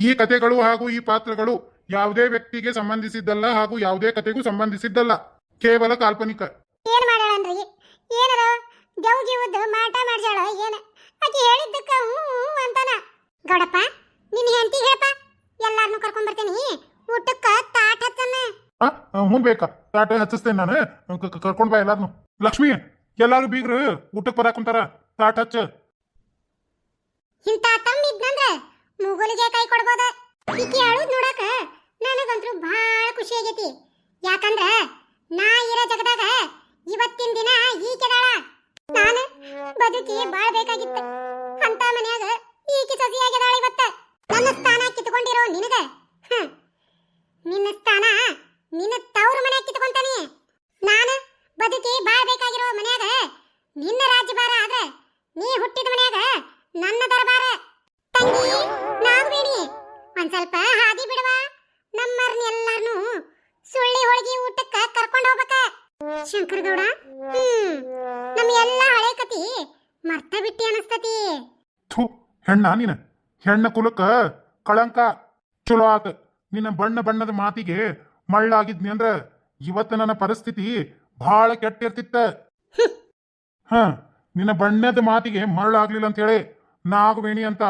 ಈ ಕಥೆಗಳು ಹಾಗೂ ಈ ಪಾತ್ರಗಳು ಯಾವುದೇ ವ್ಯಕ್ತಿಗೆ ಸಂಬಂಧಿಸಿದ್ದಲ್ಲ ಹಾಗೂ ಯಾವುದೇ ಕಥೆಗೂ ಸಂಬಂಧಿಸಿದ್ದಲ್ಲ. ಕೇವಲ ಕಾಲ್ಪನಿಕ. ಏನ್ ಮಾಡ್ಯಾಳನ್ರಿ ಏನಾರ ದೇವ್ ಜೀವದ ಮಾಟ ಮಾಡ್ಜಾಳ ಏನ? ಆಕಿ ಹೇಳಿದ್ದಕ್ಕ ಹ್ಞೂ ಅಂತಾನ. ಗೌಡಪ್ಪ ನಿನ್ನ ಹೆಂಡತಿ ಹೇಳಪ್ಪ. ಎಲ್ಲಾರನ್ನು ಕರ್ಕೊಂಡ್ ಬರ್ತೀನಿ. ಊಟಕ್ಕ ತಾಟ್ ಹಚ್ಚನ. ಆ ಹ್ಞೂ ಬೇಕಾ. ತಾಟ ಹಚ್ಚಿಸ್ತೇನೆ ನಾನು. ಕ- ಕ- ಕರ್ಕೊಂಡ್ ಬಾ ಎಲ್ಲಾರ್ನು. ಲಕ್ಷ್ಮಿ ಎಲ್ಲಾರು ಬೀಗ್ರು ಊಟಕ್ಕೆ ಬರಾಕ್ ಕುಂತಾರ. ತಾಟ ಹಚ್ಚ. ಇಂತ ತಮ್ಮ ಇದ್ನಂದ್ರ ಮುಗುಲಿಗೆ ಕೈ ಕೊಡ್ಬೋದ? ಈಕಿ ಅಳುದ್ ನೋಡಕ ನನಗಂತೂ ಬಹಳ ಖುಷಿ ಆಗೈತಿ. ಯಾಕಂದ್ರ ನಾ ಇರೋ ಜಗದಾಗ ಇವತ್ತಿನ ದಿನ ಈಕೆದಾಳ ನಾನು ಬದುಕಿ ಬಾಳ್ಬೇಕಾಗಿತ್ತ. ಅಂತ ಮನ್ಯಾಗ ಈಕೆ ಸಸಿಯಾಗಿದಾಳ ಇವತ್ತ. ನನ್ನ ಸ್ಥಾನ ಕಿತ್ಕೊಂಡಿರೋ ನಿನಗ ಶಂಕರಗೌಡ ಹ್ಮ್. ನಮ್ಮ ಎಲ್ಲ ಹಳೆ ಕತಿ. ಮರ್ತ ಬಿಟ್ಟಿ ಅನಸ್ತತಿ. ಥು ಹೆಣ್ಣ ನೀನ. ಹೆಣ್ಣ ಕುಲಕ್ಕ ಕಳಂಕ ಚಲೋ ಆತ. ನಿನ್ನ ಬಣ್ಣ ಬಣ್ಣದ ಮಾತಿಗೆ ಮಳ್ಳಾಗಿದ್ನಿ ಅಂದ್ರ ಇವತ್ತ ನನ್ನ ಪರಿಸ್ಥಿತಿ ಬಹಳ ಕೆಟ್ಟಿರ್ತಿತ್ತ. ಹ ನಿನ್ನ ಬಣ್ಣದ ಮಾತಿಗೆ ಮರಳಾಗ್ಲಿಲ್ಲ ಅಂತ ಹೇಳಿ ನಾಗವೇಣಿ ಅಂತ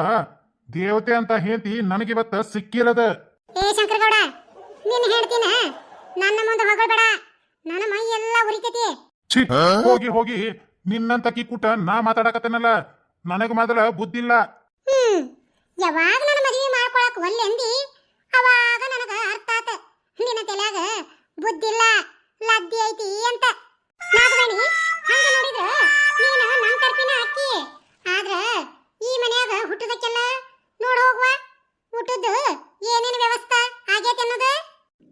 ದೇವತೆ ಅಂತ ಹೇಂತಿ ನನಗಿವತ್ತ ಸಿಕ್ಕಿಲ್ಲದ. ಏ ಶಂಕರಗೌಡ ನಿನ್ನ ಹೇಳ್ತೀನ ನನ್ನ ಮುಂದೆ ಹೊಗಳ್ಬೇಡ. ನನ್ನ ಮೈ ಎಲ್ಲ ಉರಿತೈತಿ. ಛೀ ಹೋಗಿ ಹೋಗಿ. ನಿನ್ನಂತ ಕಿಕ್ಕುಟ ನಾ ಮಾತಾಡಕತ್ತೇನಲ್ಲ? ನನಗ ಮೊದಲ ಬುದ್ಧಿಲ್ಲ. ಹ್ಮ್ ಯಾವಾಗ ನನ್ನ ಮದುವೆ ಮಾಡ್ಕೊಳಕ್ ಒಲ್ಲೆಂದಿ ಅವಾಗ ನನಗ ಅರ್ಥ ಆತ. ನಿನ್ನ ತಲೆಯಾಗ ಬುದ್ಧಿಲ್ಲ ಲದ್ದಿ ಐತಿ ಅಂತ. ನಾಗವೇಣಿ ಹಂಗ ನೋಡಿದ್ರ ನೀನು ನಮ್ಮ ತರ್ಪಿನ ಅಕ್ಕಿ. ಆದ್ರ ಈ ಮನ್ಯಾಗ ಹುಟ್ಟದಕ್ಕೆಲ್ಲ ನೋಡ್ ಹೋಗುವ ಊಟದ್ದು ಏನೇನು ವ್ಯವಸ್ಥೆ ಆಗೈತೆ ಅನ್ನೋದು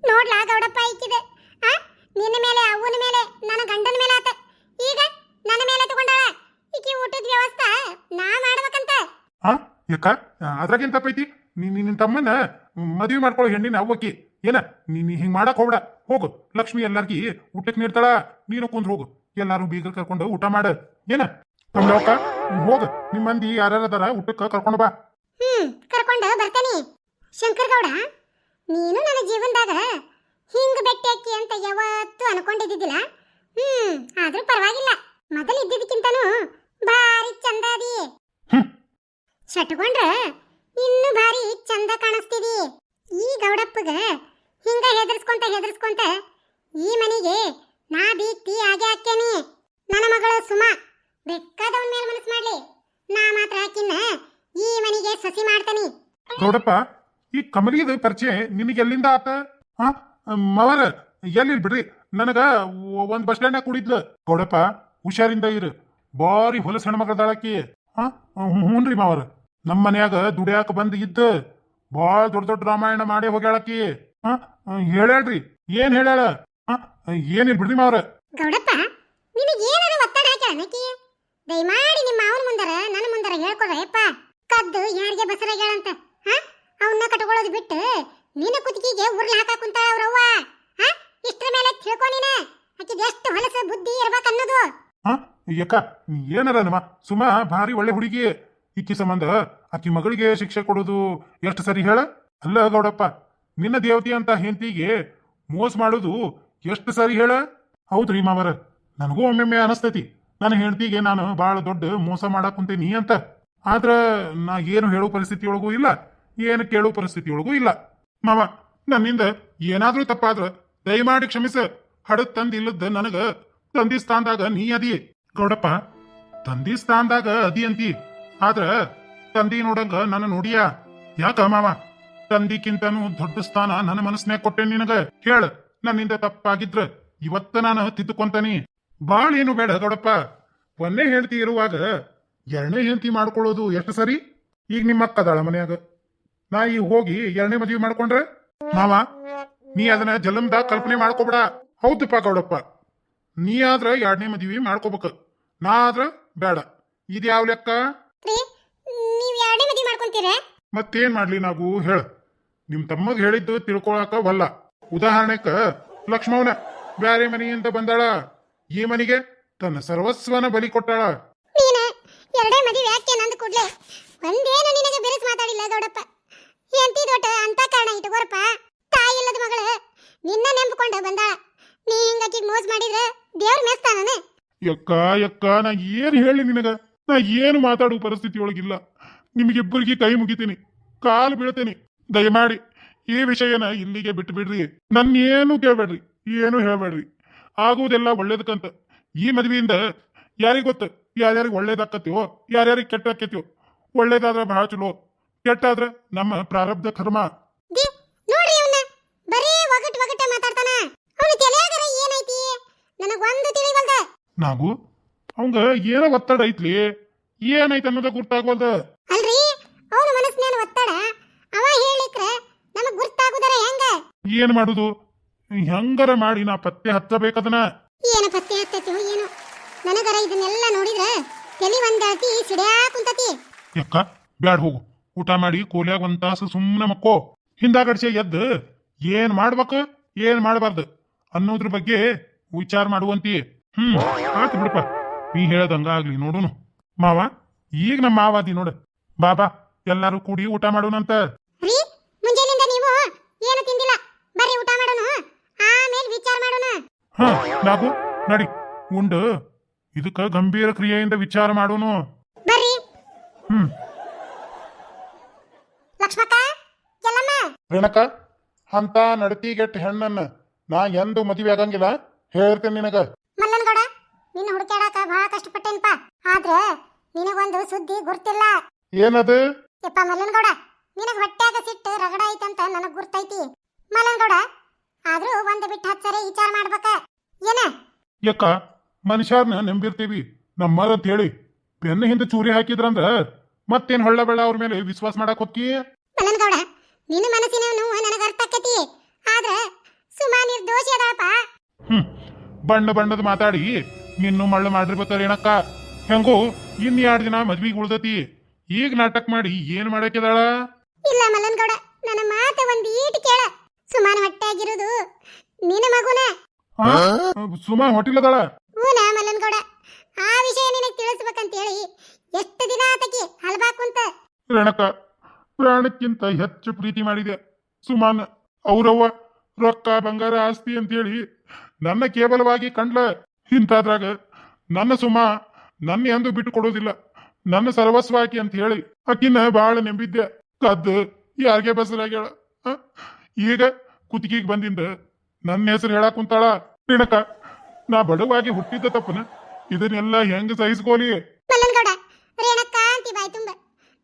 ನೋಡ್ಲಾ ಗೌಡಪ್ಪ ಐಕಿದೆ ಆ ನಿನ್ನ ಮೇಲೆ ಅವನ ಮೇಲೆ ನನ್ನ ಗಂಡನ ಮೇಲೆ ಆತ ಈಗ ನನ್ನ ಮೇಲೆ ತಗೊಂಡಾಳ ಈಕಿ ಊಟದ ವ್ಯವಸ್ಥೆ ನಾ ಮಾಡ್ಬೇಕಂತ ಆ ಯಾಕ ಅದ್ರಾಗೇನ್ ತಪ್ಪೈತಿ? ನೀನ್ ನಿನ್ನ ತಮ್ಮನ ಮದುವೆ ಮಾಡ್ಕೊಳ್ಳೋ ಹೆಣ್ಣಿನ ಅವ್ವಕ್ಕಿ. ಏನ? ನೀನ್ ನೀ ಹಿಂಗ್ ಮಾಡಕ್ ಹೋಗ್ಬೇಡ. ಹೋಗು. ಲಕ್ಷ್ಮಿ ಎಲ್ಲಾರ್ಗಿ ಊಟಕ್ಕೆ ನೀಡ್ತಾಳ ನೀನು ಕುಂದ್ ಹೋಗು. ಎಲ್ಲಾರು ಬೀಗರ್ ಕರ್ಕೊಂಡು ಊಟ ಮಾಡ. ಏನ? ಕಮಲವ್ಕ ಹೋಗ. ನಿಮ್ ಮಂದಿ ಯಾರ್ಯಾರದಾರ ಊಟಕ್ಕೆ ಕರ್ಕೊಂಡು ಬಾ. ಹ್ಮ್, ಕರ್ಕೊಂಡು ಬರ್ತಾನೆ. ಶಂಕರಗೌಡ, ನೀನು ನನ್ನ ಜೀವನದಾಗ ಹಿಂಗ್ ಬೆಟ್ಟಿ ಅಕ್ಕಿ ಅಂತ ಯಾವತ್ತೂ ಅನ್ಕೊಂಡಿದ್ದಿದ್ದಿಲ್ಲ ಹ್ಮ್ ಆದ್ರೂ ಪರವಾಗಿಲ್ಲ ಮೊದಲು ಇದ್ದಿದ್ದಕ್ಕಿಂತನೂ ಭಾರಿ ಚಂದ ಅದಿ ಹ್ಮ್. ಶಟ್ಕೊಂಡ್ರ ಇನ್ನು ಭಾರಿ ಚಂದ ಕಾಣಿಸ್ತಿದಿ ಈ ಗೌಡಪ್ಪಗ ಹಿಂಗ ಹೆದರ್ಸ್ಕೊಂತ ಹೆದರ್ಸ್ಕೊಂತ ಈ ಮನೆಗೆ ಬೀಗ್ತಿ ಆಗೆ ಹಾಕ್ತೇನಿ. ನನ್ನ ಮಗಳು ಸುಮಾ, ಬೇಕಾದವನ್ ಮೇಲೆ ಮನಸ್ಸು ಮಾಡ್ಲಿ. ನಾ ಮಾತ್ರ ಹಾಕಿನ ಈ ಮನೆಗೆ ಸಸಿ ಮಾಡ್ತಾನಿ. ಗೌಡಪ್ಪ, ಈ ಕಮಲಿದ ಪರಿಚಯ ನಿನಗೆ ಎಲ್ಲಿಂದ ಆತ? ಹಾ ಮವರ ಎಲ್ಲಿ ಬಿಡ್ರಿ? ನನಗ ಒಂದ್ ಬಸ್ ಸ್ಟ್ಯಾಂಡ್ ಕುಡಿದ್ಲು. ಗೌಡಪ್ಪ, ಹುಷಾರಿಂದ ಇರು. ಬಾರಿ ಹೊಲಸ ಹೆಣ್ಮಗಳದಾಳಕಿ ಹಾ ಹ್ಞೂನ್ರಿ ಮಾವರ. ನಮ್ಮ ಮನ್ಯಾಗ ದುಡಿಯಾಕ ಬಂದ್ ಇದ್ದ. ಬಾಳ ದೊಡ್ಡ ದೊಡ್ಡ ರಾಮಾಯಣ ಮಾಡಿ ಹೋಗ್ಯಾಳಕಿ ಹಾ ಹೇಳ್ಯಾಳ್ರಿ. ಏನ್ ಹೇಳ್ಯಾಳ? ಹಾ ಏನಿಲ್ ಬಿಡ್ರಿ ಮಾವ್ರ. ಗೌಡಪ್ಪ ನಿನಗೆ ಏನಾರ ಒತ್ತಡ ಹಾಕ್ಯಾಳ ನಕಿ ದಯಮಾಡಿ ನಿಮ್ಮ ಮಾವನ ಮುಂದರ ನನ್ನ ಮುಂದರ ಹೇಳ್ಕೊಡ್ರಪ್ಪ ಕದ್ದು ಯಾರಿಗೆ ಬಸರಾಗ್ಯಾಳಂತ ಹಾ? ಅವನ್ನ ಕಟ್ಕೊಳ್ಳೋದು ಬಿಟ್ಟು ನಿನ್ನ ಕುತ್ತಿಗೆಗೆ ಉರ್ಲ್ ಹಾಕಾಕ ಕುಂತಾಳ ಅವ್ರವ್ವ ಹಾ? ಇಷ್ಟ್ರ ಮೇಲೆ ತಿಳ್ಕೊ ನೀನ. ಆಕಿದ ಎಷ್ಟು ಹೊಲಸ ಬುದ್ಧಿ ಇರ್ಬೇಕು ಅನ್ನೋದು. ಹಾ? ಯಕ್ಕ ನೀ ಏನಾರ ನಮ್ಮ ಸುಮ ಭಾರಿ ಒಳ್ಳೆ ಹುಡುಗಿ. ಇಕ್ಕಿ ಸಂಬಂಧ ಆಕಿ ಮಗಳಿಗೆ ಶಿಕ್ಷೆ ಕೊಡೋದು ಎಷ್ಟು ಸರಿ ಹೇಳ? ಅಲ್ಲ ಗೌಡಪ್ಪ ನಿನ್ನ ದೇವತೆ ಅಂತ ಹೆಂಡತಿಗೆ ಮೋಸ ಮಾಡೋದು ಎಷ್ಟು ಸರಿ ಹೇಳ? ಹೌದ್ರಿ ಮಾವರ, ನನಗೂ ಒಮ್ಮೆಮ್ಮೆ ಅನಸ್ತೈತಿ. ನನ್ನ ಹೆಂಡತಿಗೆ ನಾನು ಭಾಳ ದೊಡ್ಡ ಮೋಸ ಮಾಡಕ್ ಕುಂತೀನಿ ಅಂತ. ಆದ್ರ ನಾ ಏನು ಹೇಳೋ ಪರಿಸ್ಥಿತಿಯೊಳಗೂ ಇಲ್ಲ, ಏನು ಕೇಳೋ ಪರಿಸ್ಥಿತಿ ಒಳಗೂ ಇಲ್ಲ. ಮಾವ, ನನ್ನಿಂದ ಏನಾದ್ರೂ ತಪ್ಪಾದ್ರ ದಯಮಾಡಿ ಕ್ಷಮಿಸ. ಹಡದ್ ತಂದಿಲ್ಲದ ನನಗ ತಂದಿ ಸ್ಥಾನದಾಗ ನೀ ಅದಿ ಗೌಡಪ್ಪ, ತಂದಿ ಸ್ಥಾನದಾಗ ಅದಿ ಅಂತಿ. ಆದ್ರ ತಂದಿ ನೋಡಂಗ ನನ್ನ ನೋಡಿಯಾ? ಯಾಕ ಮಾವ? ತಂದಿಕ್ಕಿಂತನೂ ದೊಡ್ಡ ಸ್ಥಾನ ನನ್ನ ಮನಸ್ನ್ಯಾಗ ಕೊಟ್ಟೆ ನಿನಗ? ಹೇಳ. ನನ್ನಿಂದ ತಪ್ಪಾಗಿದ್ರ ಇವತ್ತ ನಾನು ತಿದ್ದುಕೊಂತಾನಿ. ಬಾಳ್ ಏನು ಬೇಡ ದೊಡಪ್ಪ. ಒಂದೇ ಹೆಂಡತಿ ಇರುವಾಗ ಎರಡನೇ ಹೆಂಡತಿ ಮಾಡ್ಕೊಳ್ಳೋದು ಎಷ್ಟು ಸರಿ? ಈಗ ನಿಮ್ಮ ಅಕ್ಕ ಅದಾಳ ಮನ್ಯಾಗ. ನಾ ಈಗ ಹೋಗಿ ಎರಡನೇ ಮದುವೆ ಮಾಡ್ಕೊಂಡ್ರೆ? ಮಾವ ನೀ ಅದನ್ನ ಜಲಮ್ದಾಗ ಕಲ್ಪನೆ ಮಾಡ್ಕೋಬೇಡ. ಹೌದಪ್ಪ ಗೌಡಪ್ಪ. ನೀ ಆದ್ರ ಎರಡನೇ ಮದುವೆ ಮಾಡ್ಕೋಬೇಕು. ನಾ ಆದ್ರ ಬೇಡ. ಇದ್ಯಾವ ಲೆಕ್ಕ? ಮತ್ತೇನ್ ಮಾಡ್ಲಿ ನಾವು ಹೇಳ. ನಿಮ್ ತಮ್ಮಗ್ ಹೇಳಿದ್ದು ತಿಳ್ಕೊಳಕ ವಲ್ಲ ಉದಾಹರಣೆಕ ಲಕ್ಷ್ಮವನ ಬ್ಯಾರೆ ಮನೆಯಿಂದ ಬಂದಾಳ. ಈ ಮನೆಗೆ ತನ್ನ ಸರ್ವಸ್ವನ ಬಲಿ ಕೊಟ್ಟಾಳ. ನೀನ ಎರಡೇ ಮದುವೆ ಯಾಕೆ ನಂದು ಕೂಡ್ಲೆ. ಒಂದೇನು ನಿನಗೆ ಬಿರುಸು ಮಾತಾಡಿಲ್ಲ ದೊಡ್ಡಪ್ಪ ಎಂತಿ ದೊಡ್ಡ ಅಂತ ಕಾರಣ ಇಟ್ಕೋರಪ್ಪ. ತಾಯಿ ಇಲ್ಲದ ಮಗಳು ನಿನ್ನ ನೆಂಬ್ಕೊಂಡ ಬಂದಾಳ. ನೀ ಹಿಂಗಾಕಿ ಮೋಸ ಮಾಡಿದ್ರೆ ದೇವ್ರ ಮೆಸ್ತಾನ ಯಕ್ಕ ಯಕ್ಕ ನಾ ಏನು ಹೇಳಿ ನಿನಗ? ನಾ ಏನು ಮಾತಾಡೋ ಪರಿಸ್ಥಿತಿ ಒಳಗಿಲ್ಲ ನಿಮಗಿಬ್ಬರಿಗೆ ಕೈ ಮುಗಿತೀನಿ. ಕಾಲು ಬೀಳ್ತೇನೆ. ದಯಮಾಡಿ. ಈ ವಿಷಯನ ಇಲ್ಲಿಗೆ ಬಿಟ್ಟು ಬಿಡ್ರಿ ನನ್ನ ಏನು ಕೇಳಬೇಡ್ರಿ ಏನು ಹೇಳ್ಬೇಡ್ರಿ. ಆಗುವುದೆಲ್ಲ ಒಳ್ಳೇದಕ್ಕಂತ. ಈ ಮದ್ವೆಯಿಂದ ಯಾರಿಗ್ ಗೊತ್ತ? ಯಾರ್ಯಾರಿಗೆ ಒಳ್ಳೇದಾಕತ್ತೀವೋ ಯಾರ್ಯಾರಿಗೆ ಕೆಟ್ಟ ಹಾಕತ್ತೀವೋ ಒಳ್ಳೇದಾದ್ರೆ ಬಹಳ ಚಲೋ. ಕೆಟ್ಟಾದ್ರೆ ನಮ್ಮ ಪ್ರಾರಬ್ಧ ಕರ್ಮ. ದಿ ನೋಡ್ರಿ ಇವನ್ನ ಬರೀ ಒಗಟ್ ಒಗಟ ಮಾತಾಡ್ತಾನ. ಅವನ ತಲೆಯಾಗರ ಏನೈತಿ? ನನಗ ಒಂದು ತಿಳಿವಲ್ದ. ನಾವು ಅವಂಗ ಏನೋ ಒತ್ತಡ ಐತ್ಲಿ. ಏನೈತೆ ಅನ್ನೋದ ಗುರ್ತಾಗೋಲ್ದ ಅಲ್ರಿ ಅವನ ಮನಸ್ಸಿನ ಒತ್ತಡ ಅವ ಹೇಳಿಕ್ರ ನಮಗ್ ಗುರ್ತಾಗುದರ ಹೆಂಗ ಏನ್ ಮಾಡುದು? ಹೆಂಗರ ಮಾಡಿ ನಾ ಪತ್ತೆ ಹತ್ತಬೇಕದನ ಏನ ಪತ್ತೆ ಹತ್ತತಿ ಏನು? ನನಗರ ಇದನ್ನೆಲ್ಲ ನೋಡಿದ್ರ ತಲಿ ಒಂದಳತಿ ಸಿಡ್ಯಾ ಕುಂತತಿ. ಯಕ್ಕ ಬ್ಯಾಡ್ ಹೋಗು. ಊಟ ಮಾಡಿ ಕೋಲ್ಯಾಗ ಒಂದ್ ತಾಸು ಸುಮ್ಮನೆ ಮಕ್ಕೋ. ಹಿಂದಾಗಡ್ಸೆ ಎದ್ದು. ಏನ್ ಮಾಡ್ಬೇಕು? ಏನ್ ಮಾಡಬಾರ್ದು? ಅನ್ನೋದ್ರ ಬಗ್ಗೆ ವಿಚಾರ ಮಾಡುವಂತಿ. ಹ್ಮ್ ಆತು ಬಿಡಪ್ಪ. ನೀ ಹೇಳ್ದಂಗ ಆಗ್ಲಿ ನೋಡುನು. ಮಾವ ಈಗ ನಮ್ಮ ಮಾವಾದಿ ನೋಡು. ಬಾಬಾ ಎಲ್ಲಾರು ಕೂಡಿ ಊಟ ಮಾಡೋಣಂತ ರೀ ಮುಂಜಾನಿಂದ ನೀವು ಏನು ತಿಂದಿಲ್ಲ ಬರ್ರಿ ಊಟ ಮಾಡೋಣ ಆಮೇಲೆ ವಿಚಾರ ಮಾಡೋಣ ಹಾ ನಾಗು ನಡಿ. ಉಂಡು. ಇದಕ್ಕ ಗಂಭೀರ ಕ್ರಿಯೆಯಿಂದ ವಿಚಾರ ಮಾಡೋನು. ಬರ್ರಿ. ಹ್ಮ್. ಲಕ್ಷ್ಮಕ್ಕ ಎಲ್ಲಮ್ಮ? ರೇಣಕ ಅಂತ ನಡತಿಗೆಟ್ಟ ಹೆಣ್ಣನ್ನ ನಾ ಎಂದು ಮದುವೆ ಆಗಂಗಿಲ್ಲ. ಹೇಳ್ತೇನೆ ನಿನಗ. ಮಲ್ಲನಗೌಡ ನಿನ್ನ ಹುಡುಕಾಡಕ ಬಹಳ ಕಷ್ಟಪಟ್ಟೇನಪ್ಪ. ಆದ್ರೆ ನಿನಗೊಂದು ಸುದ್ದಿ ಗುರ್ತಿಲ್ಲ. ಏನದು? ಯಪ್ಪ ಮಲ್ಲನಗೌಡ ನಿನಗ ಹೊಟ್ಟ್ಯಾಗ ಸಿಟ್ಟು ರಗಡ ಐತಂತ ನನಗ್ ಗುರ್ತೈತಿ. ಮಲ್ಲನಗೌಡ ಬಿಟ್ಟು ಸರಿ ವಿಚಾರ ಮಾಡ್ಬೇಕ? ಏನ? ಯಕ್ಕ ಮನುಷ್ಯರ್ನ ನಂಬಿರ್ತೀವಿ. ನಮ್ಮರ್ ಅಂತ ಹೇಳಿ ಬೆನ್ನ ಹಿಂದೆ ಚೂರಿ ಹಾಕಿದ್ರಂದ್ರ ಮತ್ತೇನ್ ಹೊಳ್ಳ ಬೆಳ್ಳ ಅವ್ರ ಮೇಲೆ ವಿಶ್ವಾಸ ಮಾಡಕ್ ಹೊಕ್ಕಿ ಮಲ್ಲನಗೌಡ ನಿನ್ನ ಮನಸ್ಸಿನ ನೋವು ನನಗ ಅರ್ಥ ಆಕತಿ ಆದ್ರ ಸುಮಾ ನಿರ್ದೋಷಿ ಅದಾಳಪ್ಪ. ಹ್ಮ್ ಬಣ್ಣ ಬಣ್ಣದ ಮಾತಾಡಿ ನಿನ್ನು ಮಳ್ಳ ಮಾಡಿರ್ಬೇಕಾರ ಏನಕ್ಕ? ಹೆಂಗೋ ಇನ್ ಎರಡ್ ದಿನ ಮದ್ವಿಗ್ ಉಳ್ದತಿ. ಈಗ ನಾಟಕ ಮಾಡಿ ಏನ್ ಮಾಡಕ್ಕಿದಾಳ? ಇಲ್ಲ ಮಲ್ಲನಗೌಡ ನನ್ನ ಮಾತ ಒಂದ್ ಈಟ್ ಕೇಳ. ಸುಮಾನ್ ಹೊಟ್ಟೆಯಾಗಿರೋದು ನಿನ್ನ ಮಗುನ? ಸುಮಾ ಸುಮಾ ಅದಾಳ ಹೂನ ಮಲ್ಲನಗೌಡ? ಆ ವಿಷಯ ನಿನಗೆ ತಿಳಿಸ್ಬೇಕಂತೇಳಿ ಎಷ್ಟು ದಿನ ಆತಕಿ ಹಲ್ಬಾಕುಂತ ರಣಕ ಪ್ರಾಣಕ್ಕಿಂತ ಹೆಚ್ಚು ಪ್ರೀತಿ ಮಾಡಿದೆ. ಸುಮಾನ ಅವರವ್ವ ರೊಕ್ಕ ಬಂಗಾರ ಆಸ್ತಿ ಅಂತ ಹೇಳಿ ನನ್ನ ಕೇವಲವಾಗಿ ಕಂಡ್ಲ. ಇಂಥದ್ರಾಗ ನನ್ನ ಸುಮ ನನ್ನ ಎಂದು ಬಿಟ್ಟು ಕೊಡೋದಿಲ್ಲ. ನನ್ನ ಸರ್ವಸ್ವಾಕಿ ಅಂತ ಹೇಳಿ ಅಕ್ಕಿನ ಬಾಳ ನೆಂಬಿದ್ದೆ. ಕದ್ದು ಯಾರಿಗೆ ಬಸರಾಗ್ಯಾಳ? ಈಗ ಕುತ್ತಿಗೆಗೆ ಬಂದಿಂದ ನನ್ನ ಹೆಸರು ಹೇಳಕ್ ಕುಂತಾಳ? ರೇಣಕ ನಾ ಬಡವಾಗಿ ಹುಟ್ಟಿದ್ದ ತಪ್ಪನ? ಇದನ್ನೆಲ್ಲ ಹೆಂಗ್ ಸಹಿಸ್ಕೋಲಿ? ಮಲ್ಲನಗೌಡ ರೇಣಕ್ಕ ಅಂತಿ ಬಾಯ್ ತುಂಬ.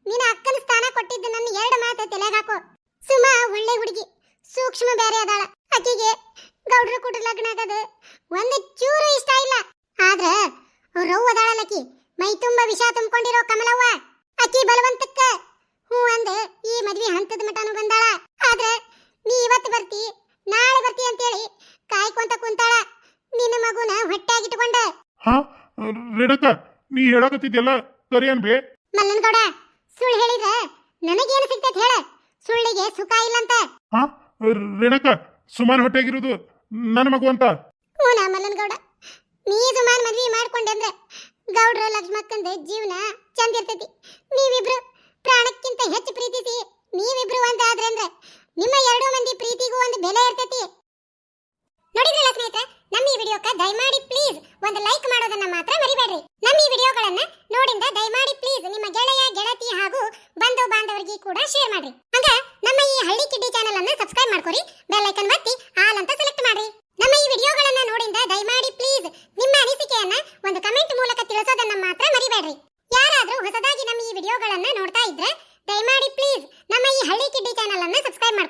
ನಿನ್ನ ಅಕ್ಕನ ಸ್ಥಾನ ಕೊಟ್ಟಿದ್ದು ನನ್ನ ಎರಡು ಮಾತು ತಲೆಗೆ ಹಾಕೋ. ಸುಮಾ ಒಳ್ಳೆ ಹುಡುಗಿ, ಸೂಕ್ಷ್ಮ ಬೇರೆ ಅದಾಳ. ಆಕಿಗೆ ಗೌಡ್ರ ಕುಟ್ರ ಲಗ್ನ ಆಗದು ಒಂದು ಚೂರು ಇಷ್ಟ ಇಲ್ಲ. ಆದ್ರ ರವ್ವ ಅದಾಳಲ್ಲಕಿ ಮೈ ತುಂಬ ವಿಷ ತುಂಬಿಕೊಂಡಿರೋ ಕಮಲವ್ವ. ಅಕ್ಕಿ ಬಲವಂತಕ್ಕ. ಹೂ ಅಂದೆ, ಈ ಮದ್ವಿ ಹಂತದ ಮಟನು ಬಂದಾಳ. ಆದ್ರ ನೀ ಇವತ್ತು ಬರ್ತಿ ನಾಳೆ ಬರ್ತಿ ಅಂತೇಳಿ ಕಾಯ್ಕೊಂತ ಕುಂತಾಳ. ನಿನ್ನ ಮಗುನ ಹೊಟ್ಟೆಯಾಗಿಟ್ಕೊಂಡ. ಹಾ ರೇಣಕ ನೀ ಹೇಳಕತ್ತಿದ್ಯಲ್ಲ ಸರಿ ಮಲ್ಲನ್ ಮಲ್ಲನಗೌಡ ಸುಳ್ಳು ಹೇಳಿದ್ರ ನನಗೇನು ಸಿಗ್ತೈತೆ ಹೇಳ. ಸುಳ್ಳಿಗೆ ಸುಖ ಇಲ್ಲ ಅಂತ ಹಾ ರೇಣಕ ಸುಮಾನ್ ಹೊಟ್ಟೆಗಿರೋದು ನನ್ನ ಮಗು ಅಂತ. ಹೂನ ಮಲ್ಲನಗೌಡ. ನೀ ಸುಮಾನ್ ಮದ್ವಿ ಮಾಡ್ಕೊಂಡೆ ಅಂದ್ರೆ ಗೌಡ್ರ ಲಕ್ಷ್ಮಕ್ಕಂದ ಜೀವನ ಚಂದ ಇರ್ತೈತಿ. ನೀವಿಬ್ರು ಪ್ರಾಣಕ್ಕಿಂತ ಹೆಚ್ಚು ಪ್ರೀತಿಸಿ ನೀವಿಬ್ರು ಒಂದಾದ್ರೆ ಅಂದ್ರೆ ನಿಮ್ಮ ಎರಡು ಮಂದಿ ಪ್ರೀತಿಗೂ ಒಂದು ಬೆಲೆ ಇರ್ತೈತಿ. ನೋಡಿದ್ರಲ್ಲ ಸ್ನೇಹಿತರೆ, ನಮ್ಮ ಈ ವಿಡಿಯೋಕ್ಕೆ ದಯಮಾಡಿ ಪ್ಲೀಸ್ ಒಂದು ಲೈಕ್ ಮಾಡೋದನ್ನ ಮಾತ್ರ ಮರಿಬೇಡ್ರಿ. ನಮ್ಮ ಈ ವಿಡಿಯೋಗಳನ್ನ ನೋಡಿಂದ ದಯಮಾಡಿ ಪ್ಲೀಸ್ ನಿಮ್ಮ ಗೆಳೆಯ, ಗೆಳತಿ ಹಾಗೂ ಬಂಧು ಬಾಂಧವರಿಗೆ ಕೂಡ ಶೇರ್ ಮಾಡ್ರಿ. ಹಂಗ ನಮ್ಮ ಈ ಹಳ್ಳಿ ಕಿಡ್ಡಿ ಚಾನೆಲ್ ಅನ್ನ ಸಬ್ಸ್ಕ್ರೈಬ್ ಮಾಡ್ಕೊರಿ ಬೆಲ್ ಐಕನ್ ಒತ್ತಿ